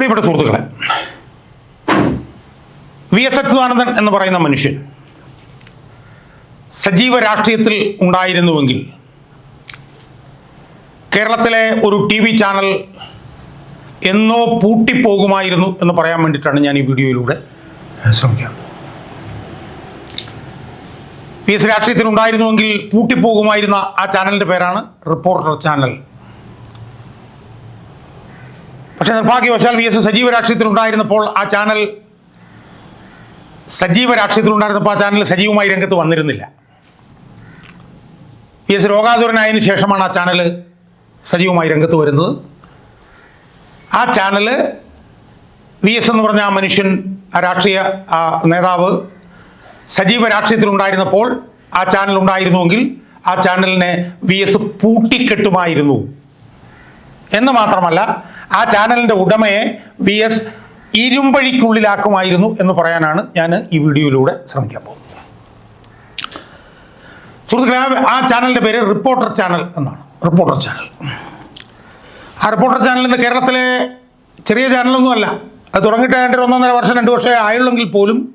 പ്രിയപ്പെട്ട സുഹൃത്തുക്കളെ V S Achuthanandan എന്ന് പറയുന്ന മനുഷ്യൻ സജീവ രാഷ്ട്രീയത്തിൽ ഉണ്ടായിരുന്നുവെങ്കിൽ കേരളത്തിലെ ഒരു ടി വി ചാനൽ എന്നോ പൂട്ടിപ്പോകുമായിരുന്നു എന്ന് പറയാൻ വേണ്ടിയിട്ടാണ് ഞാൻ ഈ വീഡിയോയിലൂടെ ശ്രമിക്കുന്നത്. പി എസ് രാഷ്ട്രീയത്തിൽ ഉണ്ടായിരുന്നുവെങ്കിൽ പൂട്ടിപ്പോകുമായിരുന്ന ആ ചാനലിന്റെ പേരാണ് റിപ്പോർട്ടർ ചാനൽ പക്ഷേ നിർഭാഗ്യവശാൽ വി എസ് സജീവ രാഷ്ട്രീയത്തിൽ ഉണ്ടായിരുന്നപ്പോൾ ആ ചാനൽ സജീവ രാഷ്ട്രീയത്തിൽ ഉണ്ടായിരുന്നപ്പോൾ ആ ചാനൽ സജീവമായി രംഗത്ത് വന്നിരുന്നില്ല. പി എസ് രോഗാതുരനായതിന് ശേഷമാണ് ആ ചാനൽ സജീവമായി രംഗത്ത് വരുന്നത്. ആ ചാനൽ വി എസ് എന്ന് പറഞ്ഞ ആ മനുഷ്യൻ ആ രാഷ്ട്രീയ ആ നേതാവ് സജീവ രാഷ്ട്രീയത്തിൽ ഉണ്ടായിരുന്നപ്പോൾ ആ ചാനൽ ഉണ്ടായിരുന്നുവെങ്കിൽ ആ ചാനലിനെ വി എസ് പൂട്ടിക്കെട്ടുമായിരുന്നു. എന്ന് മാത്രമല്ല ആ ചാനലിന്റെ ഉടമയെ വി എസ് ഇരുമ്പഴിക്കുള്ളിലാക്കുമായിരുന്നു എന്ന് പറയാനാണ് ഞാൻ ഈ വീഡിയോയിലൂടെ ശ്രമിക്കാൻ പോകുന്നത്. സുഹൃത്തുക്കളെ ആ- ചാനലിന്റെ പേര് റിപ്പോർട്ടർ ചാനൽ എന്നാണ്. Reporter channel. ആ റിപ്പോർട്ടർ ചാനൽ ഇന്ന് കേരളത്തിലെ ചെറിയ ചാനലൊന്നുമല്ല അത് തുടങ്ങിയിട്ട് രണ്ട് ഒന്നൊന്നര വർഷം രണ്ട് വർഷമേ ആയുള്ളെങ്കിൽ പോലും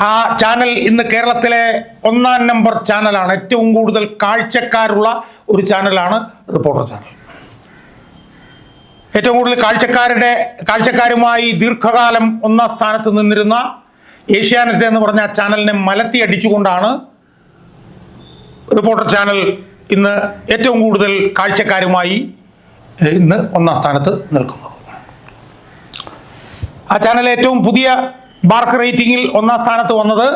ആ ചാനൽ ഇന്ന് കേരളത്തിലെ ഒന്നാം നമ്പർ ചാനലാണ്. ഏറ്റവും കൂടുതൽ കാഴ്ചക്കാരുള്ള ഒരു ചാനലാണ് റിപ്പോർട്ടർ ചാനൽ. ഏറ്റവും കൂടുതൽ കാഴ്ചക്കാരുടെ കാഴ്ചക്കാരുമായി ദീർഘകാലം ഒന്നാം സ്ഥാനത്ത് നിന്നിരുന്ന ഏഷ്യാനെറ്റ് എന്ന് പറഞ്ഞ ചാനലിനെ മലത്തി അടിച്ചുകൊണ്ടാണ് റിപ്പോർട്ടർ ചാനൽ ഇന്ന് ഏറ്റവും കൂടുതൽ കാഴ്ചക്കാരുമായി ഇന്ന് ഒന്നാം സ്ഥാനത്ത് നിൽക്കുന്നത്. ആ ചാനൽ ഏറ്റവും പുതിയ ബാർക്ക് റേറ്റിംഗിൽ ഒന്നാം സ്ഥാനത്ത് വന്നത്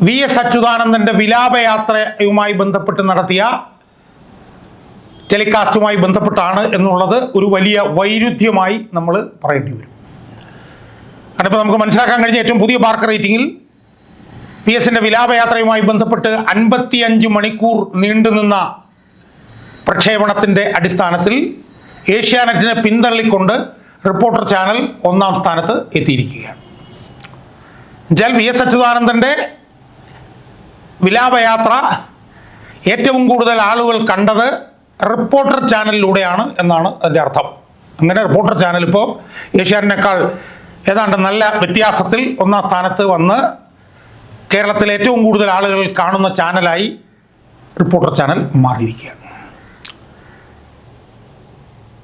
വി എസ് അച്യുതാനന്ദന്റെ വിലാപയാത്രയുമായി ബന്ധപ്പെട്ട് നടത്തിയ ടെലികാസ്റ്റുമായി ബന്ധപ്പെട്ടാണ് എന്നുള്ളത് ഒരു വലിയ വൈരുദ്ധ്യമായി നമ്മൾ പറയേണ്ടി വരും. ഇപ്പോൾ നമുക്ക് മനസ്സിലാക്കാൻ കഴിഞ്ഞ ഏറ്റവും പുതിയ പാർക്ക് റേറ്റിംഗിൽ പി എസിന്റെ വിലാപയാത്രയുമായി ബന്ധപ്പെട്ട് അൻപത്തിയഞ്ച് മണിക്കൂർ നീണ്ടുനിന്ന പ്രക്ഷേപണത്തിന്റെ അടിസ്ഥാനത്തിൽ ഏഷ്യാനെറ്റിനെ പിന്തള്ളിക്കൊണ്ട് റിപ്പോർട്ടർ ചാനൽ ഒന്നാം സ്ഥാനത്ത് എത്തിയിരിക്കുകയാണ്. ജൽ വി എസ് അച്യുതാനന്ദന്റെ വിലാപയാത്ര ഏറ്റവും കൂടുതൽ ആളുകൾ കണ്ടത് റിപ്പോർട്ടർ ചാനലിലൂടെയാണ് എന്നാണ് അതിന്റെ അർത്ഥം. അങ്ങനെ റിപ്പോർട്ടർ ചാനൽ ഇപ്പോൾ ഏഷ്യാനേക്കാൾ ഏതാണ്ട് നല്ല വ്യത്യാസത്തിൽ ഒന്നാം സ്ഥാനത്ത് വന്ന് കേരളത്തിലെ ഏറ്റവും കൂടുതൽ ആളുകൾ കാണുന്ന ചാനലായി റിപ്പോർട്ടർ ചാനൽ മാറിയിരിക്കുകയാണ്.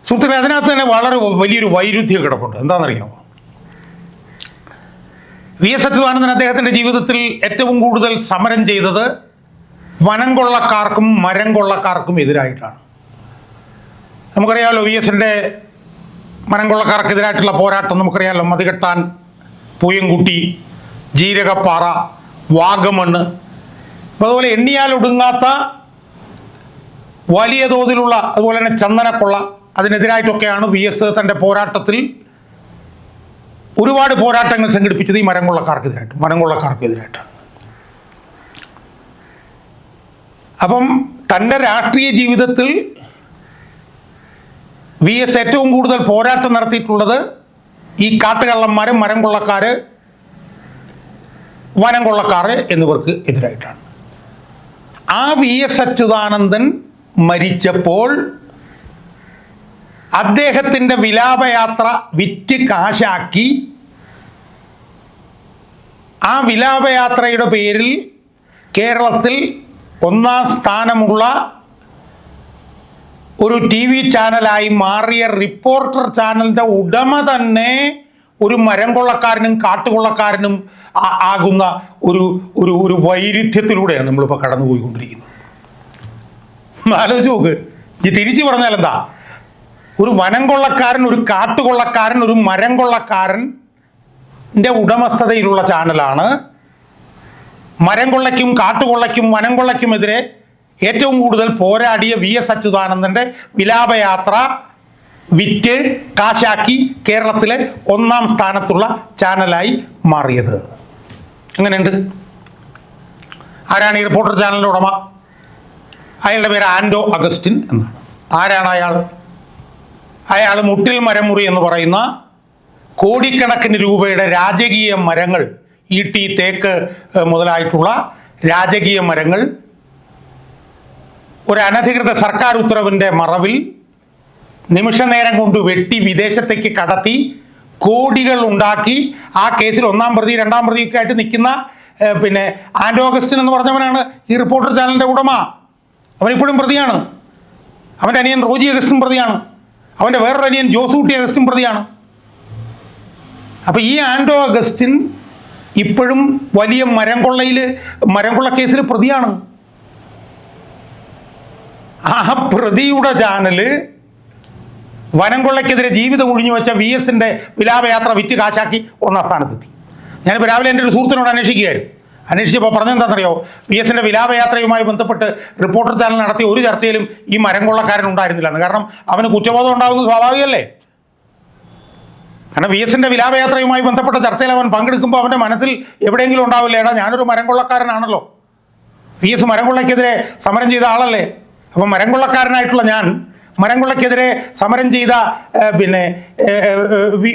സുഹൃത്തുക്കളെ അതിനകത്ത് തന്നെ വളരെ വലിയൊരു വൈരുദ്ധ്യ കിടപ്പുണ്ട്. എന്താണെന്നറിയാമോ? വി എസ് അച്യുതാനന്ദൻ അദ്ദേഹത്തിന്റെ ജീവിതത്തിൽ ഏറ്റവും കൂടുതൽ സമരം ചെയ്തത് വനം കൊള്ളക്കാർക്കും മരം കൊള്ളക്കാർക്കും എതിരായിട്ടാണ്. നമുക്കറിയാമല്ലോ വി എസിന്റെ മരം കൊള്ളക്കാർക്കെതിരായിട്ടുള്ള പോരാട്ടം നമുക്കറിയാമല്ലോ മതികെട്ടാൻ പൂയംകുട്ടി ജീരകപ്പാറ വാഗമണ്ണ്. അതുപോലെ എണ്ണിയാൽ ഒടുങ്ങാത്ത വലിയ തോതിലുള്ള അതുപോലെ തന്നെ ചന്ദനക്കൊള്ള അതിനെതിരായിട്ടൊക്കെയാണ് വി എസ് തന്റെ പോരാട്ടത്തിൽ ഒരുപാട് പോരാട്ടങ്ങൾ സംഘടിപ്പിച്ചത് ഈ മരം കൊള്ളക്കാർക്കെതിരായിട്ട് മരം കൊള്ളക്കാർക്കെതിരായിട്ടാണ് അപ്പം തന്റെ രാഷ്ട്രീയ ജീവിതത്തിൽ വി എസ് ഏറ്റവും കൂടുതൽ പോരാട്ടം നടത്തിയിട്ടുള്ളത് ഈ കാട്ടുകള്ളന്മാർ മരം കൊള്ളക്കാർ വനം കൊള്ളക്കാർ എന്നിവർക്ക് എതിരായിട്ടാണ്. ആ വി എസ് അച്യുതാനന്ദൻ മരിച്ചപ്പോൾ അദ്ദേഹത്തിന്റെ വിലാപയാത്ര വിറ്റ് കാശാക്കി. ആ വിലാപയാത്രയുടെ പേരിൽ കേരളത്തിൽ ഒന്നാം സ്ഥാനമുള്ള ഒരു ടി വി ചാനലായി മാറിയ റിപ്പോർട്ടർ ചാനലിന്റെ ഉടമ തന്നെ ഒരു മരം കൊള്ളക്കാരനും കാട്ടുകൊള്ളക്കാരനും ആകുന്ന ഒരു ഒരു ഒരു വൈരുദ്ധ്യത്തിലൂടെയാണ് നമ്മളിപ്പോൾ കടന്നുപോയിക്കൊണ്ടിരിക്കുന്നത്. ആലോചിച്ച് നോക്ക്. തിരിച്ചു പറഞ്ഞാൽ എന്താ? ഒരു വനം കൊള്ളക്കാരൻ ഒരു കാട്ടുകൊള്ളക്കാരൻ ഒരു മരം കൊള്ളക്കാരന്റെ ഉടമസ്ഥതയിലുള്ള ചാനലാണ് മരം കൊള്ളയ്ക്കും കാട്ടുകൊള്ളയ്ക്കും വനം കൊള്ളയ്ക്കുമെതിരെ ഏറ്റവും കൂടുതൽ പോരാടിയ വി എസ് അച്യുതാനന്ദന്റെ വിലാപയാത്ര വിറ്റ് കാശാക്കി കേരളത്തിലെ ഒന്നാം സ്ഥാനത്തുള്ള ചാനലായി മാറിയത്. അങ്ങനെയുണ്ട് ആരാണ് ഈ റിപ്പോർട്ടർ ചാനലിന്റെ ഉടമ? അയാളുടെ പേര് ആൻഡോ അഗസ്റ്റിൻ എന്നാണ്. ആരാണ് അയാൾ? അയാൾ മുട്ടിൽ മരമുറി എന്ന് പറയുന്ന കോടിക്കണക്കിന് രൂപയുടെ രാജകീയ മരങ്ങൾ ഈട്ടി തേക്ക് മുതലായിട്ടുള്ള രാജകീയ മരങ്ങൾ ഒരു അനധികൃത സർക്കാർ ഉത്തരവിന്റെ മറവിൽ നിമിഷനേരം കൊണ്ട് വെട്ടി വിദേശത്തേക്ക് കടത്തി കോടികൾ ഉണ്ടാക്കി. ആ കേസിൽ ഒന്നാം പ്രതി രണ്ടാം പ്രതിയൊക്കെ ആയിട്ട് നിൽക്കുന്ന പിന്നെ ആൻഡ് ഓഗസ്റ്റിൻ എന്ന് പറഞ്ഞവനാണ് ഈ റിപ്പോർട്ടർ ചാനലിന്റെ ഉടമ. അവൻ ഇപ്പോഴും പ്രതിയാണ്. അവന്റെ അനിയൻ റോജി അഗസ്റ്റും പ്രതിയാണ്. അവന്റെ വേറൊരു അനിയൻ ജോസൂട്ടി അഗസ്റ്റും പ്രതിയാണ്. അപ്പോൾ ഈ ആൻഡോ അഗസ്റ്റിൻ ഇപ്പോഴും വലിയ മരം കൊള്ളയിൽ മരം കൊള്ള കേസിൽ പ്രതിയാണ്. ആ പ്രതിയുടെ ചാനൽ വനം കൊള്ളയ്ക്കെതിരെ ജീവിതം ഒഴിഞ്ഞു വെച്ച വി എസിന്റെ വിലാപയാത്ര വിറ്റ് കാശാക്കി ഒന്നാം സ്ഥാനത്തെത്തി. ഞാനിപ്പോൾ രാവിലെ എന്റെ ഒരു സുഹൃത്തിനോട് അന്വേഷിക്കുകയായിരുന്നു. അന്വേഷിച്ചപ്പോൾ പറഞ്ഞെന്താണെന്നറിയോ? വി എസിന്റെ വിലാപയാത്രയുമായി ബന്ധപ്പെട്ട് റിപ്പോർട്ടർ ചാനൽ നടത്തിയ ഒരു ചർച്ചയിലും ഈ മരം കൊള്ളക്കാരൻ ഉണ്ടായിരുന്നില്ലെന്ന് കാരണം അവന് കുറ്റബോധം ഉണ്ടാകുന്നത് സ്വാഭാവികമല്ലേ? കാരണം വി എസിന്റെ വിലാപയാത്രയുമായി ബന്ധപ്പെട്ട ചർച്ചയിൽ അവൻ പങ്കെടുക്കുമ്പോൾ അവന്റെ മനസ്സിൽ എവിടെയെങ്കിലും ഉണ്ടാവില്ല? എടാ ഞാനൊരു മരം കൊള്ളക്കാരനാണല്ലോ വി എസ് മരം കൊള്ളയ്ക്കെതിരെ സമരം ചെയ്ത ആളല്ലേ? അപ്പം മരം കൊള്ളക്കാരനായിട്ടുള്ള ഞാൻ മരം കൊള്ളയ്ക്കെതിരെ സമരം ചെയ്ത പിന്നെ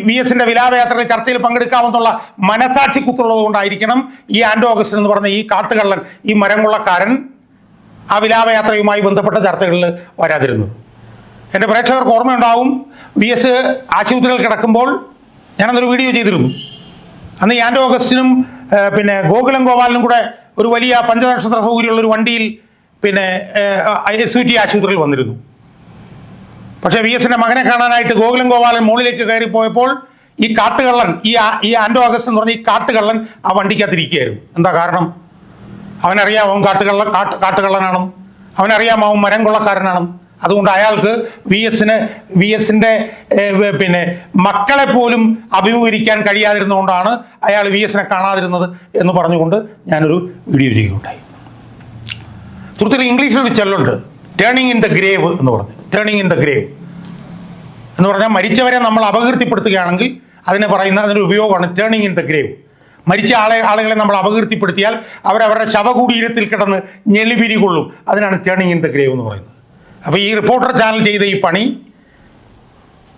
വി എസിന്റെ വിലാപയാത്രയുടെ ചർച്ചയിൽ പങ്കെടുക്കാമെന്നുള്ള മനസാക്ഷി കുത്തുള്ളത് കൊണ്ടായിരിക്കണം ഈ ആൻഡോ ഓഗസ്റ്റ് എന്ന് പറഞ്ഞ ഈ കാട്ടുകള്ളൻ ഈ മരം കൊള്ളക്കാരൻ ആ വിലാപയാത്രയുമായി ബന്ധപ്പെട്ട ചർച്ചകളിൽ വരാതിരുന്നത്. എന്റെ പ്രേക്ഷകർക്ക് ഓർമ്മയുണ്ടാവും. വി എസ് ആശുപത്രിയിൽ കിടക്കുമ്പോൾ ഞാനന്നൊരു വീഡിയോ ചെയ്തിരുന്നു. അന്ന് ആൻഡ് ഓഗസ്റ്റിനും പിന്നെ ഗോകുലം ഗോപാലിനും കൂടെ ഒരു വലിയ പഞ്ചനക്ഷത്ര സൗകര്യമുള്ള ഒരു വണ്ടിയിൽ പിന്നെ എസ് യു ടി ആശുപത്രിയിൽ വന്നിരുന്നു. പക്ഷേ വി എസിന്റെ മകനെ കാണാനായിട്ട് ഗോകുലം ഗോപാലൻ മുകളിലേക്ക് കയറി പോയപ്പോൾ ഈ കാട്ടുകള്ളൻ ഈ ഈ ആൻഡോ ഓഗസ്റ്റ് എന്ന് പറഞ്ഞ ഈ കാട്ടുകള്ളൻ ആ വണ്ടിക്കകത്തിരിക്കുകയായിരുന്നു. എന്താ കാരണം? അവനറിയാം അവൻ കാട്ടുകള്ളൻ കാട്ട് കാട്ടുകള്ളനാണെന്നും അവനറിയാം അവൻ മരം കൊള്ളക്കാരനാണെന്നും അതുകൊണ്ട് അയാൾക്ക് വി എസിന് വി എസിന്റെ പിന്നെ മക്കളെ പോലും അഭിമുഖീകരിക്കാൻ കഴിയാതിരുന്നുകൊണ്ടാണ് അയാൾ വി എസിനെ കാണാതിരുന്നത് എന്ന് പറഞ്ഞുകൊണ്ട് ഞാനൊരു വീഡിയോ ചെയ്യുകയുണ്ടായി. സുഹൃത്തുക്കൾ ഇംഗ്ലീഷിൽ ഒരു ചെല്ലുണ്ട് ടേണിംഗ് ഇൻ ദ ഗ്രേവ് എന്ന് പറഞ്ഞു. ടേണിംഗ് ഇൻ ദ ഗ്രേവ് എന്ന് പറഞ്ഞാൽ മരിച്ചവരെ നമ്മൾ അപകീർത്തിപ്പെടുത്തുകയാണെങ്കിൽ അതിനെ പറയുന്ന അതിന്റെ ഉപയോഗമാണ് ടേണിംഗ് ഇൻ ദ ഗ്രേവ് മരിച്ച ആളെ ആളുകളെ നമ്മൾ അപകീർത്തിപ്പെടുത്തിയാൽ അവരവരുടെ ശവകുടീരത്തിൽ കിടന്ന് ഞെളിപിരി കൊള്ളും അതിനാണ് ടേണിംഗ് ഇൻ ദ ഗ്രേവ് എന്ന് പറയുന്നത്. അപ്പോൾ ഈ റിപ്പോർട്ടർ ചാനൽ ചെയ്ത ഈ പണി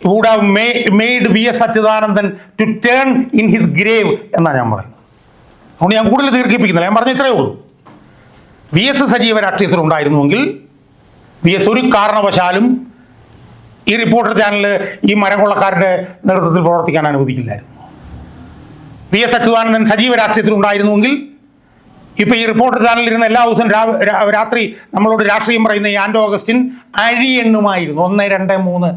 would have made V S Achuthanandan to turn in his grave എന്നാണ് ഞാൻ പറയുന്നത്. അതുകൊണ്ട് ഞാൻ കൂടുതൽ ദീർഘിപ്പിക്കുന്നില്ല. ഞാൻ പറഞ്ഞ ഇത്രയേ ഉള്ളൂ. വി എസ് സജീവ രാഷ്ട്രീയത്തിൽ ഉണ്ടായിരുന്നുവെങ്കിൽ വി എസ് ഒരു കാരണവശാലും ഈ റിപ്പോർട്ടർ ചാനൽ ഈ മരംകൊള്ളക്കാരുടെ നേതൃത്വത്തിൽ പ്രവർത്തിക്കാൻ അനുവദിക്കില്ലായിരുന്നു. വി എസ് അച്യുതാനന്ദൻ സജീവ രാഷ്ട്രീയത്തിൽ ഉണ്ടായിരുന്നുവെങ്കിൽ ഇപ്പൊ ഈ റിപ്പോർട്ടർ ചാനലിൽ ഇരുന്ന എല്ലാ ദിവസവും രാത്രി നമ്മളോട് രാഷ്ട്രീയം പറയുന്ന ഈ ആൻഡോ ഓഗസ്റ്റിൻ അഴിയെണ്ണുമായിരുന്നു. ഒന്ന് രണ്ട് മൂന്ന്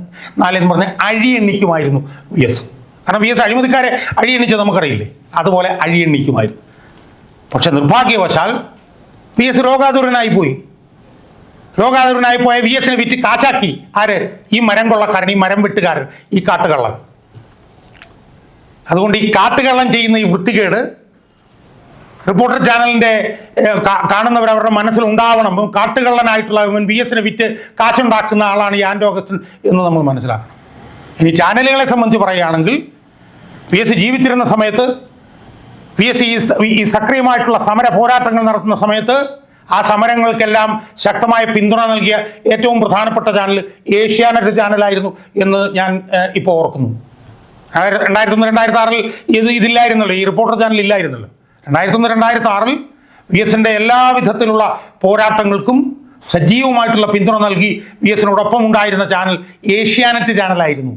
നാല് എന്ന് പറഞ്ഞ് അഴിയെണ്ണിക്കുമായിരുന്നു. വി എസ് കാരണം വി എസ് അഴിമതിക്കാരെ അഴിയെണ്ണിച്ചത് നമുക്കറിയില്ലേ? അതുപോലെ അഴിയെണ്ണിക്കുമായിരുന്നു. പക്ഷെ നിർഭാഗ്യവശാൽ വി എസ് രോഗാതുരനായി പോയി രോഗാതുരനായി പോയ വി എസിനെ വിറ്റ് കാശാക്കി. ആര്? ഈ മരം കൊള്ളക്കാരൻ ഈ മരം വെട്ടുകാരൻ ഈ കാട്ടുകള്ളൻ. അതുകൊണ്ട് ഈ കാട്ടുകള്ളൻ ചെയ്യുന്ന ഈ വൃത്തികേട് റിപ്പോർട്ടർ ചാനലിന്റെ കാണുന്നവർ അവരുടെ മനസ്സിൽ ഉണ്ടാവണം. കാട്ടുകള്ളനായിട്ടുള്ള ഇവൻ ബി എസിനെ വിറ്റ് കാശുണ്ടാക്കുന്ന ആളാണ് ഈ ആൻഡ് ഓഗസ്റ്റിൻ എന്ന് നമ്മൾ മനസ്സിലാക്കണം. ഇനി ചാനലുകളെ സംബന്ധിച്ച് പറയുകയാണെങ്കിൽ പി എസ് ജീവിച്ചിരുന്ന സമയത്ത് പി എസ് ഈ ഈ സക്രിയമായിട്ടുള്ള സമര പോരാട്ടങ്ങൾ നടത്തുന്ന സമയത്ത് ആ സമരങ്ങൾക്കെല്ലാം ശക്തമായ പിന്തുണ നൽകിയ ഏറ്റവും പ്രധാനപ്പെട്ട ചാനൽ ഏഷ്യാനെറ്റ് ചാനലായിരുന്നു എന്ന് ഞാൻ ഇപ്പോൾ ഓർക്കുന്നു. രണ്ടായിരത്തി ഒന്ന് രണ്ടായിരത്തി ആറിൽ ഇത് ഇതില്ലായിരുന്നല്ലോ. ഈ റിപ്പോർട്ടർ ചാനൽ ഇല്ലായിരുന്നല്ലോ. രണ്ടായിരത്തി ഒന്ന് രണ്ടായിരത്തി ആറിൽ വി എസിന്റെ എല്ലാ വിധത്തിലുള്ള പോരാട്ടങ്ങൾക്കും സജീവമായിട്ടുള്ള പിന്തുണ നൽകി വി എസിനോടൊപ്പം ഉണ്ടായിരുന്ന ചാനൽ ഏഷ്യാനെറ്റ് ചാനലായിരുന്നു.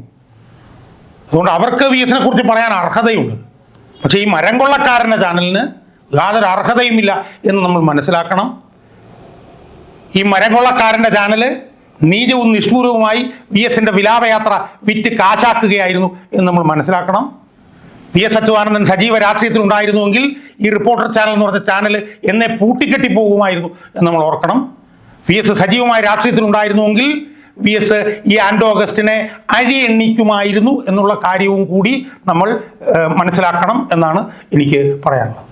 അതുകൊണ്ട് അവർക്ക് വി എസിനെ കുറിച്ച് പറയാൻ അർഹതയുണ്ട്. പക്ഷേ ഈ മരം കൊള്ളക്കാരന്റെ ചാനലിന് യാതൊരു അർഹതയുമില്ല എന്ന് നമ്മൾ മനസ്സിലാക്കണം. ഈ മരംകൊള്ളക്കാരന്റെ ചാനൽ നീചവും നിഷ്ഠൂരവുമായി വി എസിന്റെ വിലാപയാത്ര വിറ്റ് കാശാക്കുകയായിരുന്നു എന്ന് നമ്മൾ മനസ്സിലാക്കണം. വി എസ് അച്യുതാനന്ദൻ സജീവ രാഷ്ട്രീയത്തിൽ ഉണ്ടായിരുന്നുവെങ്കിൽ ഈ റിപ്പോർട്ടർ ചാനൽ എന്ന് പറഞ്ഞ ചാനൽ എന്നെ പൂട്ടിക്കെട്ടി പോകുമായിരുന്നു എന്ന് നമ്മൾ ഓർക്കണം. വി എസ് സജീവമായ രാഷ്ട്രീയത്തിൽ ഉണ്ടായിരുന്നുവെങ്കിൽ വി എസ് ഈ ആൻഡോ ഓഗസ്റ്റിനെ അഴി എണ്ണിക്കുമായിരുന്നു എന്നുള്ള കാര്യവും കൂടി നമ്മൾ മനസ്സിലാക്കണം എന്നാണ് എനിക്ക് പറയാനുള്ളത്.